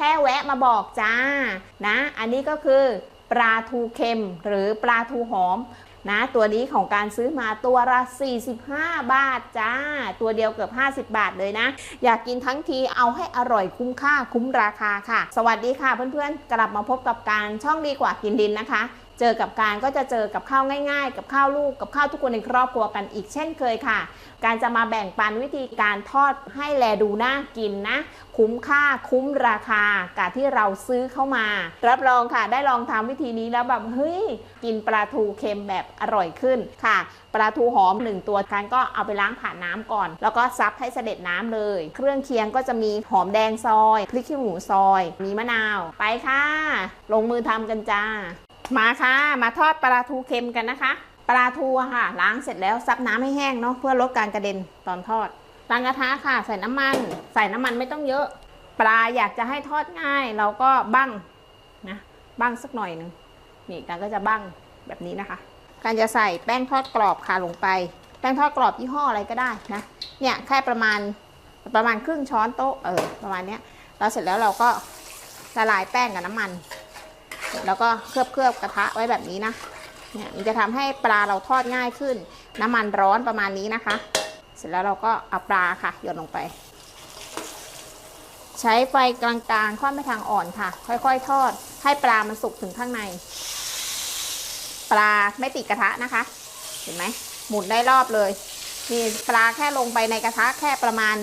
ค่แวะมาบอกจ้านะอันนี้ก็คือปลาทูเค็มหรือปลาทูหอมนะตัวนี้ของการซื้อมาตัวละ 45 บาทจ้า ตัวเดียวเกือบ 50 บาทเลยนะ อยากกินทั้งทีเอาให้อร่อยคุ้มค่าคุ้มราคาค่ะ สวัสดีค่ะเพื่อนๆ กลับมาพบกับการช่องดีกว่ากินดินนะคะ เจอกับการก็จะเจอกับข้าวง่าย ๆ กับข้าวลูกกับข้าวทุกคนในครอบครัวกันอีกเช่นเคยค่ะ การจะมาแบ่งปันวิธีการทอดให้แลดูน่ากินนะ คุ้มค่าคุ้มราคากับที่เราซื้อเข้ามา รับรองค่ะ ได้ลองทำวิธีนี้แล้วแบบเฮ้ยกินปลาทูเค็มแบบอร่อยขึ้นค่ะปลาทูหอมหนึ่งตัวกันก็เอาไปล้างผ่านน้ำก่อน แล้วก็ซับให้เสด็จน้ำเลย เครื่องเคียงก็จะมีหอมแดงซอยพริกขี้หนูซอย มีมะนาว ไปค่ะ ลงมือทำกันจ้า มาค่ะ มาทอดปลาทูเค็มกันนะคะ ปลาทูค่ะ ล้างเสร็จแล้วซับน้ำให้แห้งเนาะเพื่อลดการกระเด็นตอนทอดตั้งกระทะค่ะ ใส่น้ำมัน ใส่น้ำมันไม่ต้องเยอะ ปลาอยากจะให้ทอดง่าย เราก็บั้งนะบั้งสักหน่อยหนึ่งนี่การก็จะบั้งแบบนี้นะคะ การจะใส่แป้งทอดกรอบค่ะลงไป แป้งทอดกรอบยี่ห้ออะไรก็ได้นะเนี่ยแค่ประมาณประมาณครึ่งช้อนโต๊ะเออประมาณเนี้ยแล้วเสร็จแล้วเราก็ละลายแป้งกับน้ำมัน แล้วก็เคลือบเคลือบกระทะไว้แบบนี้นะเนี่ยมันจะทำให้ปลาเราทอดง่ายขึ้น น้ำมันร้อนประมาณนี้นะคะ เสร็จแล้วเราก็เอาปลาค่ะหยดลงไป ใช้ไฟกลางๆค่อนไปทางอ่อนค่ะ ค่อยๆ ทอด ให้ปลามันสุกถึงข้างใน ปลาไม่ติดกระทะนะคะ เห็นไหมหมุนได้รอบเลยนี่ปลาแค่ลงไปในกระทะแค่ประมาณ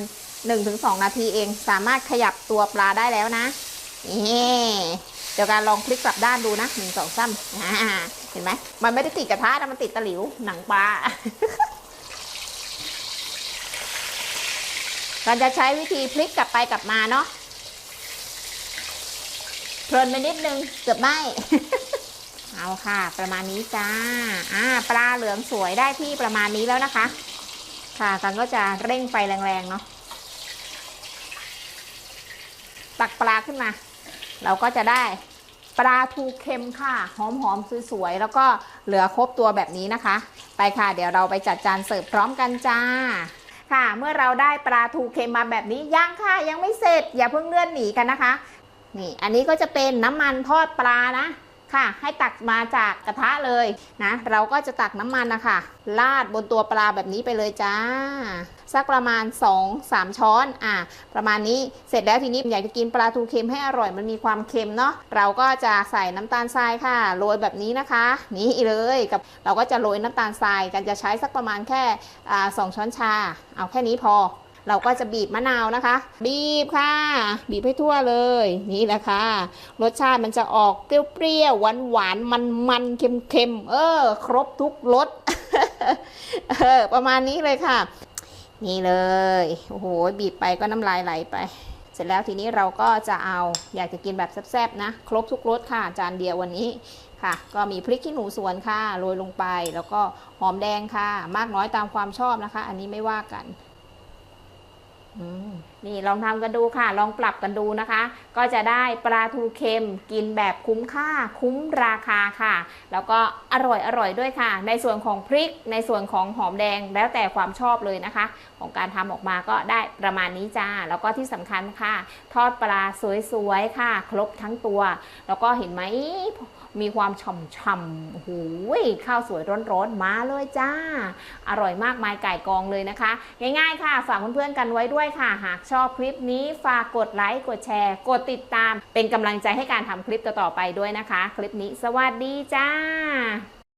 1-2 นาทีเอง สามารถขยับตัวปลาได้แล้วนะนี่ เดี๋ยวการลองพลิกกลับด้านดูนะหนึ่งสองสามเห็นไหมมันไม่ได้ติดกระทะนะมันติดตะหลิวหนังปลาการจะใช้วิธีพลิกกลับไปกลับมาเนาะเพลินไปนิดนึงเกือบไหมเอาค่ะ ประมาณนี้จ้าอ่าปลาเหลืองสวยได้ที่ประมาณนี้แล้วนะคะ ค่ะกันก็จะเร่งไฟแรงๆเนาะตักปลาขึ้นมา เราก็จะได้ ปลาทูเค็มค่ะ หอมๆสวยๆแล้วก็เหลือครบตัวแบบนี้นะคะ ไปค่ะเดี๋ยวเราไปจัดจานเสิร์ฟพร้อมกันจ้าค่ะ เมื่อเราได้ปลาทูเค็มมาแบบนี้ยังค่ะยังไม่เสร็จอย่าเพิ่งเลื่อนหนีกันนะคะ นี่อันนี้ก็จะเป็นน้ำมันทอดปลานะ ค่ะ ให้ตักมาจากกระทะเลยนะ เราก็จะตักน้ำมันนะคะราดบนตัวปลาแบบนี้ไปเลยจ้า สักประมาณ 2-3 ช้อนอะประมาณนี้เสร็จแล้วทีนี้อยากจะกินปลาทูเค็มให้อร่อยมันมีความเค็มเนาะเราก็จะใส่น้ำตาลทรายค่ะโรยแบบนี้นะคะ นี่เลยกับเราก็จะโรยน้ำตาลทรายกันจะใช้สักประมาณแค่สองช้อนชา เอาแค่นี้พอ เราก็จะบีบมะนาวนะคะ บีบค่ะ บีบให้ทั่วเลย นี่แหละค่ะ รสชาติมันจะออกเปรี้ยวๆ หวานหวานมันมันๆเค็มเออ ครบทุกรสเออประมาณนี้เลยค่ะ นี่เลย โอ้โห บีบไปก็น้ำลายไหลไปเสร็จแล้วทีนี้เราก็จะเอาอยากจะกินแบบแซ่บๆนะ ครบทุกรสค่ะ จานเดียววันนี้ค่ะ ก็มีพริกขี้หนูสวนค่ะโรยลงไป แล้วก็หอมแดงค่ะ มากน้อยตามความชอบนะคะ อันนี้ไม่ว่ากัน นี่ลองทำกันดูค่ะ ลองปรับกันดูนะคะ ก็จะได้ปลาทูเค็มกินแบบคุ้มค่า คุ้มราคาค่ะ แล้วก็อร่อยอร่อยด้วยค่ะ ในส่วนของพริก ในส่วนของหอมแดงแล้วแต่ความชอบเลยนะคะ ของการทำออกมาก็ได้ประมาณนี้จ้า แล้วก็ที่สำคัญค่ะ ทอดปลาสวยๆค่ะ ครบทั้งตัว แล้วก็เห็นไหม มีความฉ่ำๆโอ้โหข้าวสวยร้อนๆ มาเลยจ้า อร่อยมากมายไก่กองเลยนะคะ ง่ายๆค่ะ ฝากเพื่อนๆกันไว้ด้วยค่ะ หากชอบคลิปนี้ฝากกดไลค์ กดแชร์ กดติดตาม เป็นกำลังใจให้การทำคลิปต่อๆไปด้วยนะคะ คลิปนี้สวัสดีจ้า